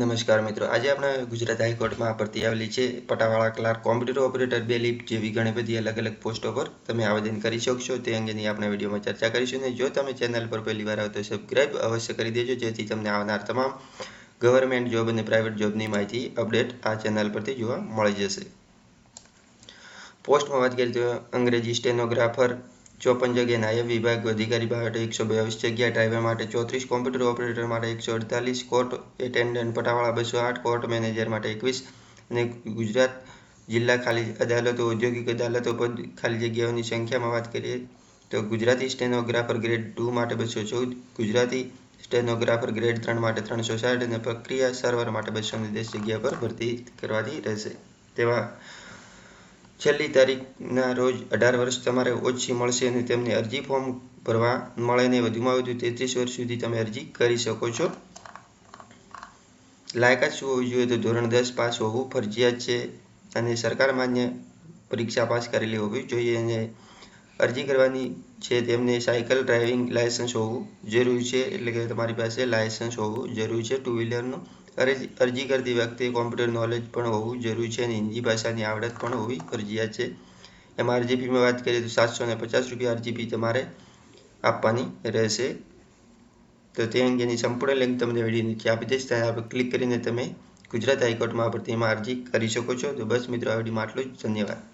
નમસ્કાર મિત્રો. આજે આપણે ગુજરાત હાઈકોર્ટમાં ભરતી આવેલી છે. પટાવાળા ક્લાર્ક, કોમ્પ્યુટર ઓપરેટર બે લિપ જેવી ઘણી બધી અલગ અલગ પોસ્ટો પર તમે આવેદન કરી શકશો. તે અંગેની આપણે વિડીયોમાં ચર્ચા કરીશું અને જો તમે ચેનલ પર પહેલી વાર આવો તો સબસ્ક્રાઇબ અવશ્ય કરી દેજો, જેથી તમને આવનાર તમામ ગવર્મેન્ટ જોબ અને પ્રાઇવેટ જોબની માહિતી અપડેટ આ ચેનલ પરથી જોવા મળી જશે. પોસ્ટમાં વાત કરીએ તો અંગ્રેજી સ્ટેનોગ્રાફર ચોપન જગ્યાએ નાયબ વિભાગ અધિકારી માટે એકસો બાવીસ જગ્યા ડ્રાઈવર માટે ચોત્રીસ કોમ્પ્યુટર ઓપરેટર માટે એકસો અડતાલીસ કોર્ટ એટેન્ડન્ટ પટાવાળા બસો આઠ કોર્ટ મેનેજર માટે એકવીસ અને ગુજરાત જિલ્લા ખાલી અદાલતો, ઔદ્યોગિક અદાલતો પર ખાલી જગ્યાઓની સંખ્યામાં વાત કરીએ તો ગુજરાતી સ્ટેનોગ્રાફર ગ્રેડ ટુ માટે બસો ચૌદ, ગુજરાતી સ્ટેનોગ્રાફર ગ્રેડ ત્રણ માટે ત્રણસો સાઠ અને પ્રક્રિયા સર્વર માટે બસો દસ જગ્યા પર ભરતી કરવાની રહેશે. તેમાં છેલ્લી તારીખના રોજ અઢાર વર્ષ તમારે ઓછી મળશે અને તેમને અરજી ફોર્મ ભરવા મળે ને વધુમાં વધુ તેત્રીસ વર્ષ સુધી તમે અરજી કરી શકો છો. લાયકાત શું હોવી જોઈએ તો ધોરણ દસ પાસ હોવું ફરજિયાત છે અને સરકાર માન્ય પરીક્ષા પાસ કરેલી હોવી જોઈએ અને અરજી કરવાની છે તેમને સાયકલ, ડ્રાઇવિંગ લાયસન્સ હોવું જરૂરી છે એટલે કે તમારી પાસે લાયસન્સ હોવું જરૂરી છે, ટુ વ્હીલરનું. અરજી કરતી વખતે કોમ્પ્યુટર નોલેજ પણ હોવું જરૂરી છે અને હિન્દી ભાષાની આવડત પણ હોવી ફરજિયાત છે. એમાં આરજીપીમાં વાત કરીએ તો સાતસો ને પચાસ રૂપિયા આરજીપી તમારે આપવાની રહેશે. તો તે અંગેની સંપૂર્ણ લિંક તમને વીડિયો નીચે આપી દઈશ. ત્યાં ક્લિક કરીને તમે ગુજરાત હાઈકોર્ટમાં ભરતીમાં અરજી કરી શકો છો. તો બસ મિત્રો, આ વિડીયોમાં આટલું જ. ધન્યવાદ.